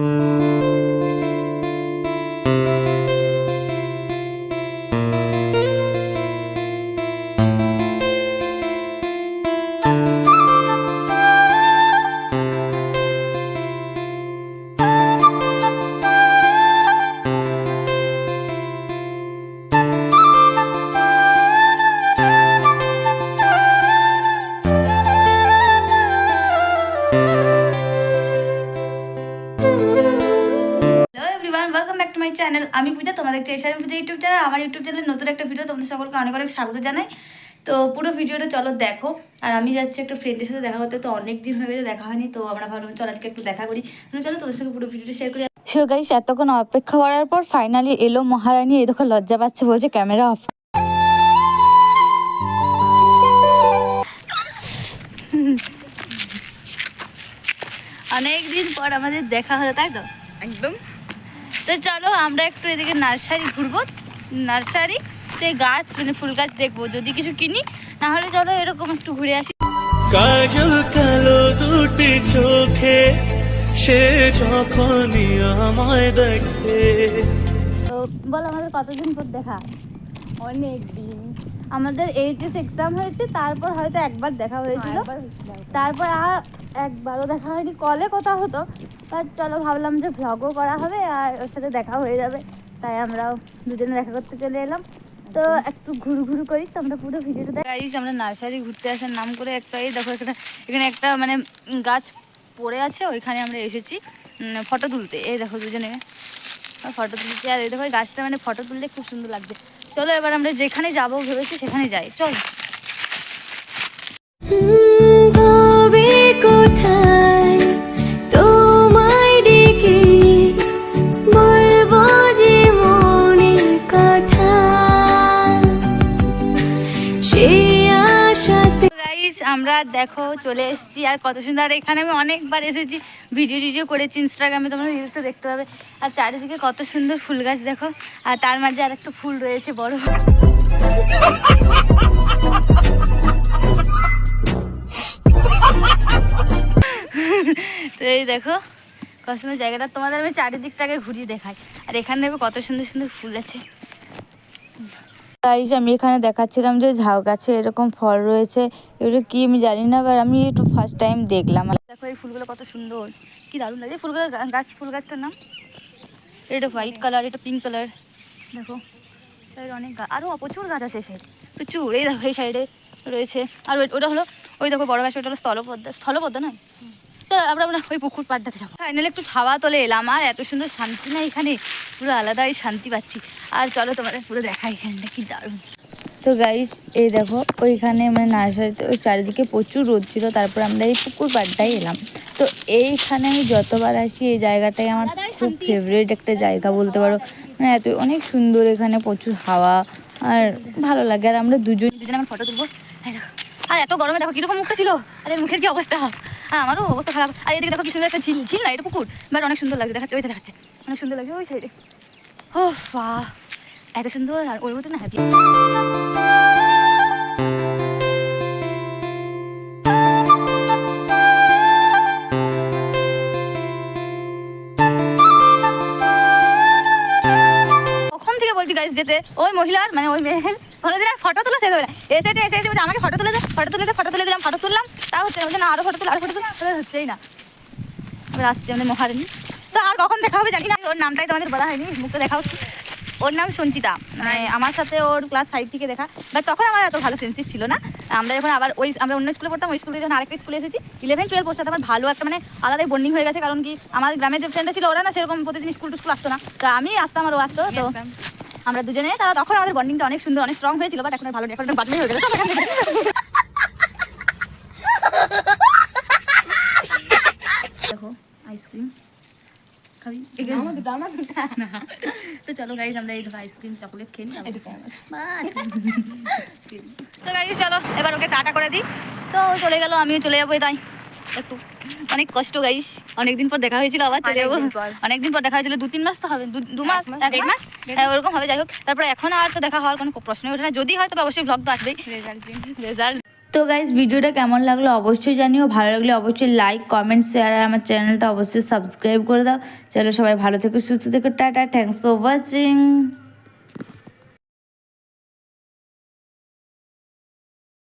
Mm-hmm. Welcome back to my channel আমি পূজা, তোমাদের চেষ্টার পূজা ইউটিউব চ্যানেল আমার ইউটিউব চ্যানেলে নতুন একটা ভিডিও তোমাদের সকলকে অনেক অনেক স্বাগত জানাই। তো পুরো ভিডিওটা চলো দেখো। আর আমি যাচ্ছি একটা ফ্রেন্ডের সাথে দেখা করতে, তো অনেক দিন হয়ে গেছে দেখা হয়নি, তো আমরা ভাবলাম চল আজকে একটু দেখা করি। চলো তোমাদের সঙ্গে পুরো ভিডিওটা শেয়ার করি। সো গাইস এতক্ষণ অপেক্ষা করার পর ফাইনালি এলো মহারানী, এই দেখো লজ্জা পাচ্ছে বলছে ক্যামেরা অফ অনেক দিন পর আমাদের দেখা হলো, তাই তো? একদম। তো চলো আমরা একটু এদিকে নার্সারি ঘুরবো। নার্সারি সে গাছ মানে ফুল গাছ দেখব যদি কিছু কিনি। না হলে চলো এরকম একটু ঘুরে আসি। কাজল কালো দুটি চোখে সে যখনই আমায় দেখে। তো বল আমাদের কতদিন পর দেখা? অনেক দিন। আমাদের এইচএস এক্সাম হয়েছে তারপর হয়তো একবার দেখা হয়েছিল। তারপর আর একবারও দেখা হয়নি কলে কথা হতো বাট চলো ভাবলাম যে ভ্লগও করা হবে আর ওর সাথে দেখা হয়ে যাবে তাই আমরাও দুজনে দেখা করতে চলে এলাম। তো একটু ঘুরু ঘুরু করি তো আমরা পুরো ভিডিওটা গাইজ আমরা নার্সারি ঘুরতে আসার নাম করে একটা এই দেখো এখানে এখানে একটা মানে গাছ পড়ে আছে ওইখানে আমরা এসেছি ফটো তুলতে। এই দেখো দুজনে ফটো তুলছি আর এই দেখো এই গাছটা মানে ফটো তুললে খুব সুন্দর লাগছে। চলো এবার আমরা যেখানে যাব ভেবেছি সেখানে যাই চল। আমরা, দেখো, চলে এসেছি। আর কত সুন্দর এখানে আমি অনেকবার এসেছি। ভিডিও টিডিও করেছি ইনস্টাগ্রামে তোমরা রিলসে দেখতে পাবে। আর চারিদিকে কত সুন্দর ফুল গাছ, দেখো। আর তার মাঝে আর একটা ফুল রয়েছে, বড়। তো এই দেখো, কত সুন্দর জায়গাটা। তোমাদের আমি চারিদিকটাকে ঘুরিয়ে দেখাই। আর এখানে দেখো কত সুন্দর সুন্দর ফুল আছে। গাইস আমি এখানে দেখাচ্ছিলাম যে ঝাউ গাছে এরকম ফল রয়েছে। এগুলো কি আমি জানি না এবার আমি একটু ফার্স্ট টাইম দেখলাম। দেখো এই ফুলগুলো কত সুন্দর, কি দারুণ লাগে। ফুলগুলো গাছ, ফুল গাছটার নাম? এটা হোয়াইট কালার এটা পিঙ্ক কালার দেখো অনেক গা- আরও প্রচুর গাছ আছে সেই প্রচুর, এই দেখো, এই সাইডে রয়েছে। আর ওটা হলো ওই দেখো বড় গাছ, ওটা হলো স্থলপদ্মা স্থলপদ্মা নয়? তো আমরা আমরা ওই পুকুর পাড়টাতে যাব। ফাইনালি একটু তোলে এলাম আর এত সুন্দর শান্তি না এখানে। পুরো আলাদাই শান্তি পাচ্ছি। আর চলো তোমাদের পুরো দেখা এখানটা কি দারুণ। তো গাইস এই দেখো ওইখানে মানে নার্সারিতে ওই চারিদিকে প্রচুর রোদ ছিল তারপর আমরা এই পুকুর পাড়টাই এলাম। তো এইখানে আমি যতবার আসি এই জায়গাটাই আমার খুব ফেভারিট একটা জায়গা বলতে পারো। মানে এত অনেক সুন্দর এখানে প্রচুর হাওয়া আর ভালো লাগে। আর আমরা দুজন দুজনে আমার ফটো তুলবো। আর এত গরমে দেখো কীরকম মুখটা ছিল। আরে মুখের কি অবস্থা? আর আমারও অবস্থা খারাপ। আর এদিকে দেখো কি সুন্দর একটা ঝিল ঝিল না, এটা পুকুর। বাট অনেক সুন্দর লাগছে, দেখাচ্ছে, ওই দেখাচ্ছে। অনেক সুন্দর লাগছে, ওই সাইডে। ও বাহ এত সুন্দর, আর ওর মতো না হ্যাপি। গাইজ যেতে? ওই মহিলার মানে ওই মেয়ের। কোনোদিন আর ফটো তোলা হবে না। এসেছে এসে এসে আমাকে ফটো তুলে দে ফটো তুলে দে ফটো তুলে দিলাম ফটো তুললাম। তা হচ্ছে না আরও ফটো তুলে আরও ফটো তুলে হচ্ছেই না। এবার আসছে আমাদের মহারানী। তো আর কখন দেখা হবে জানি না ওর নামটাই তোমাদের বলা হয়নি মুখটা দেখা হচ্ছে। ওর নাম সঞ্চিতা মানে আমার সাথে ওর ক্লাস ফাইভ থেকে দেখা। বাট তখন আমার এত ভালো ফ্রেন্ডশিপ ছিল না। আমরা যখন আবার ওই আমরা অন্য স্কুলে পড়তাম ওই স্কুল থেকে যখন আরেকটা স্কুলে এসেছি ইলেভেন টুয়েলভ ওর সাথে আমার ভালো একটা মানে আলাদাই বন্ডিং হয়ে গেছে। কারণ কি আমার গ্রামের যে ফ্রেন্ডটা ছিল ওরা না সেরকম প্রতিদিন স্কুল টু স্কুল আসতো না। তো আমি আসতাম আর ও আসতো তো আমরা দুজনে তারা তখন আমাদের বন্ডিংটা অনেক সুন্দর অনেক স্ট্রং হয়েছিল বাট এখন ভালো এখন একদম হয়ে গেছে চলো এখান থেকে। দেখো আইসক্রিম খাবি তো। চলো গাইজ আমরা এই আইসক্রিম চকলেট খেয়ে নিই তো গাইজ চলো এবার ওকে টাটা করে দিই। তো চলে গেল আমিও চলে যাব তাই। একটু। অনেক কষ্ট গাইস অনেকদিন পর দেখা হয়েছিল আবার চলে যাব। অনেকদিন পর। পর দেখা হয়েছিল দু তিন মাস তো হবে দু- দু মাস এক মাস, দেড় মাস। হ্যাঁ, ওরকম হবে যাই হোক। তারপরে এখন আর তো দেখা হওয়ার কোনো প্রশ্নই ওঠে না। যদি হয় তবে অবশ্যই ভ্লগ তো আসবেই। রেজাল্ট রেজাল্ট তো গাইজ ভিডিওটা কেমন লাগল অবশ্যই জানিও। ভালো লাগলে অবশ্যই লাইক কমেন্ট শেয়ার আর আমার চ্যানেলটা অবশ্যই সাবস্ক্রাইব করে দাও। চলো সবাই ভালো থেকো, সুস্থ থেকো। Tata thanks for watching